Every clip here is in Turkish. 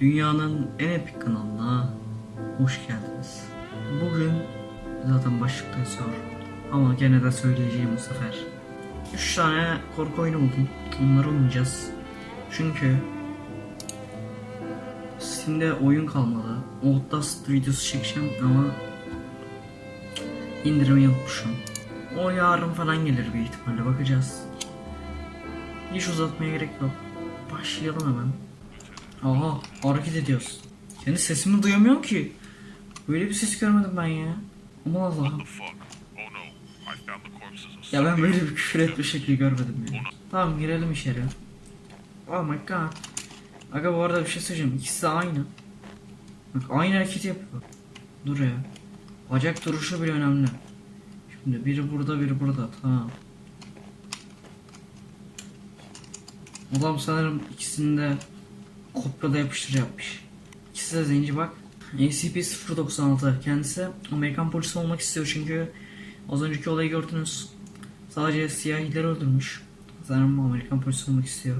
Dünyanın en epik kanalına hoş geldiniz. Bugün zaten başlıkta yazıyor ama gene de söyleyeceğim bu sefer. 3 tane korku oyunu buldum. Onları oynayacağız. Çünkü Steam'de oyun kalmadı. Outlast videosu çekeceğim ama indirimi yapmışım. O yarın falan gelir büyük ihtimalle bakacağız. Hiç uzatmaya gerek yok. Başlayalım hemen. Aha hareket ediyoruz. Kendi sesimi duyamıyorum ki. Böyle bir ses görmedim ben ya. Aman Allah'ım. Oh Ya ben böyle bir küfür etme şekli görmedim ya. Tamam girelim içeri. Oh my god. Aga bu arada bir şey söyleyeceğim. İkisi de aynı. Bak aynı hareketi yapıyor. Dur ya. Bacak duruşu bile önemli. Şimdi biri burada biri burada. Tamam. Adam sanırım ikisini de kopyala yapıştır yapmış. İkisi de zenci bak. ACP-096 kendisi Amerikan polisi olmak istiyor çünkü az önceki olayı gördünüz. Sadece siyahileri öldürmüş. Sanırım Amerikan polisi olmak istiyor.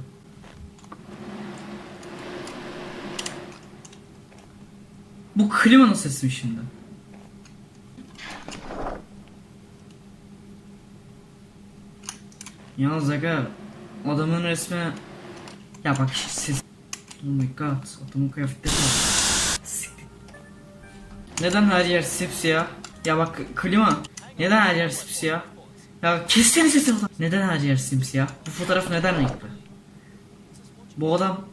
Bu klimanın sesi mi şimdi? Yalnız aga adamın resmi ya bak ses Oh my god adamın kıyafetleri var. Neden her yer sipsiyah? Ya bak klima neden her yer sipsiyah? Ya kessene sesini adam. Neden her yer simsiyah? Bu fotoğraf neden renkli? Bu adam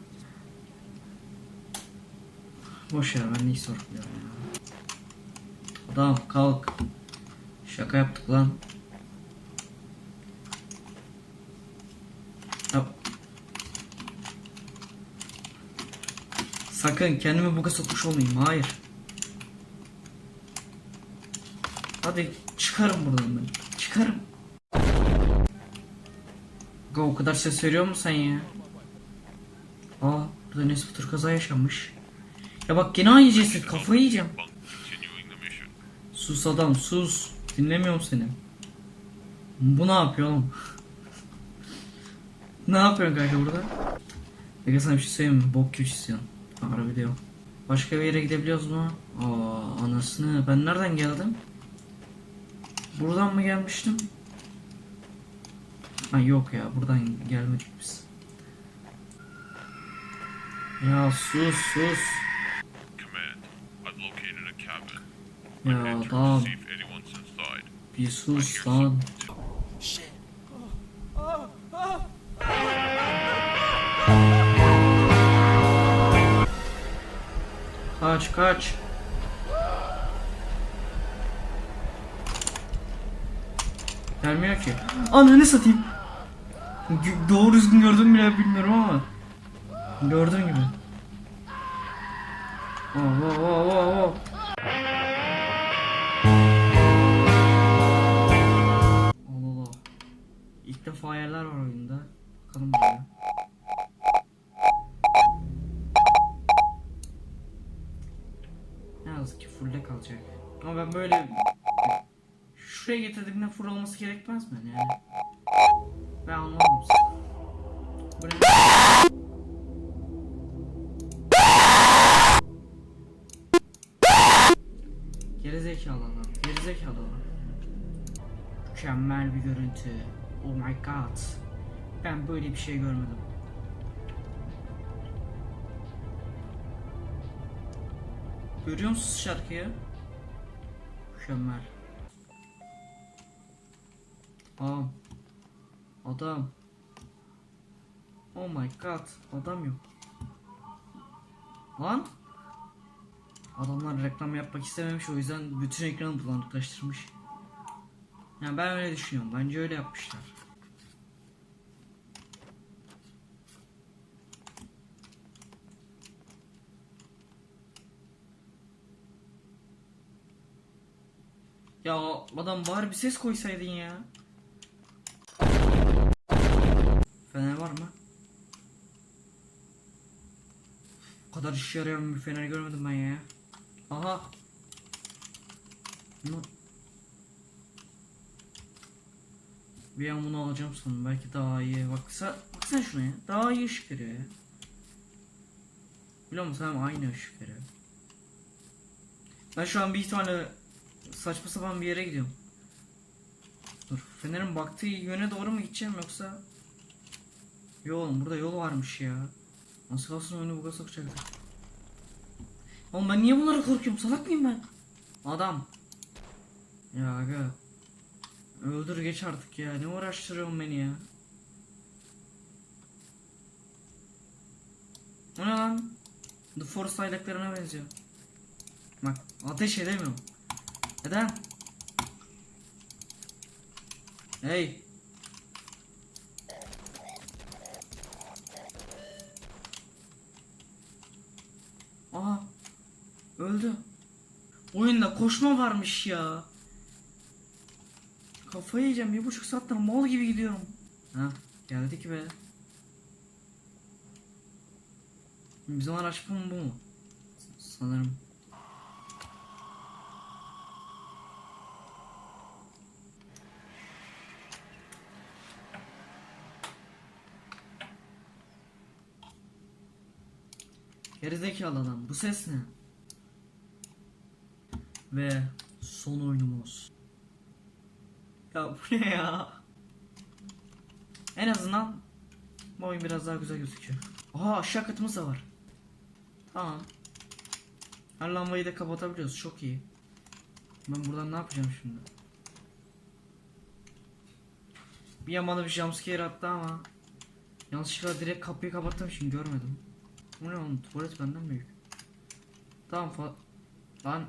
Boş ver ben neyi sorguluyorum ya. Adam kalk. Şaka yaptık lan. Sakın kendimi buga sokmuş olmayayım. Hayır. Hadi çıkarım buradan ben. Çıkarım. Ga o kadar ses veriyor musun sen ya? Aa burada Nesbi Tur kaza yaşanmış. Ya bak yine aynı ceset kafayı yiyeceğim. Sus adam sus. Dinlemiyorum seni. Bu ne yapıyor oğlum? ne yapıyorsun kanka burada? Peki sana bir şey söyleyeyim mi? Bok gibi çiziyorsun. Ara video. Başka bir yere gidebiliyoruz mu? Aa anasını ben nereden geldim? Buradan mı gelmiştim? Ha yok ya buradan gelmedik biz. Ya sus sus. Ya inside. bir sus lan. Kaç kaç. Gelmiyor ki. Ananı satayım. Doğru düzgün gördüm bile bilmiyorum ama. Gördüğün gibi. Oh, oh, oh, oh, oh. Allah Allah. İlk defa yerler var oyunda. Bakalım buraya. Ama ben böyle şuraya getirdiğimde full olması gerekmez mi yani? Ben anlamadım. Bu ne? Gerizekalı adam. Gerizekalı adam. Mükemmel bir görüntü. Oh my god. Ben böyle bir şey görmedim. Görüyor musunuz şarkıyı? Mükemmel. Adam. Adam. Oh my god. Adam yok. Lan. Adamlar reklam yapmak istememiş o yüzden bütün ekranı bulanıklaştırmış. Yani ben öyle düşünüyorum. Bence öyle yapmışlar. Ya adam bari bir ses koysaydın ya. Fener var mı? Bu kadar işe yarayan bir fener görmedim ben ya. Aha. Ne? Bir an bunu alacağım sanırım. Belki daha iyi. Baksa, baksana şuna ya. Daha iyi ışık veriyor ya. Biliyor musun? Hem aynı ışık veriyor. Ben şu an bir ihtimalle saçma sapan bir yere gidiyorum. Dur. Fener'in baktığı yöne doğru mu gideceğim yoksa? Yo oğlum burada yol varmış ya. Nasıl kalsın oyunu buga sokacaktı. Oğlum ben niye bunlara korkuyorum? Salak mıyım ben? Adam. Ya aga. Öldür geç artık ya. Ne uğraştırıyorsun beni ya? O ne lan? The Force aylaklarına benziyor. Bak ateş edemiyorum. Neden? Hey. Aha. Öldü. Oyunda koşma varmış ya. Kafayı yiyeceğim. Bir buçuk saattir mal gibi gidiyorum. Ha geldik be. Bizim araç bu mu bu mu? Sanırım. Gerizekalı adam. Bu ses ne? Ve son oyunumuz. Ya bu ne ya? En azından bu oyun biraz daha güzel gözüküyor. Aha aşağı katımız da var. Tamam. Her lambayı da kapatabiliyoruz. Çok iyi. Ben buradan ne yapacağım şimdi? Bir bana bir jumpscare attı ama yanlışlıkla direkt kapıyı kapattığım için görmedim. Bu ne oğlum tuvalet benden büyük. Tamam fa... Lan...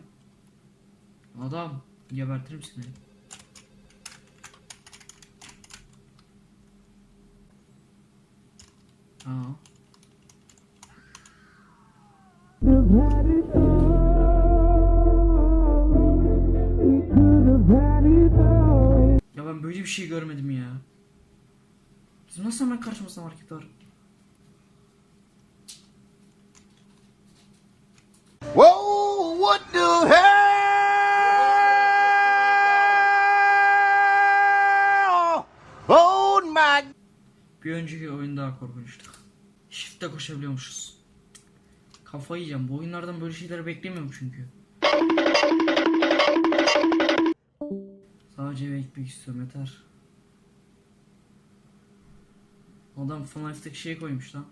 Adam gebertirim seni. Aa. Ya ben böyle bir şey görmedim ya. Bizim nasıl hemen karşımızda market var? Whoa, what the hell? Oh my Bir önceki oyun daha korkunçtu. Shift'te koşabiliyormuşuz. Kafayı yiyeceğim. Bu oyunlardan böyle şeyler beklemiyorum çünkü. Sadece eve gitmek istiyorum yeter. Adam Fun Life'daki şeyi koymuş lan.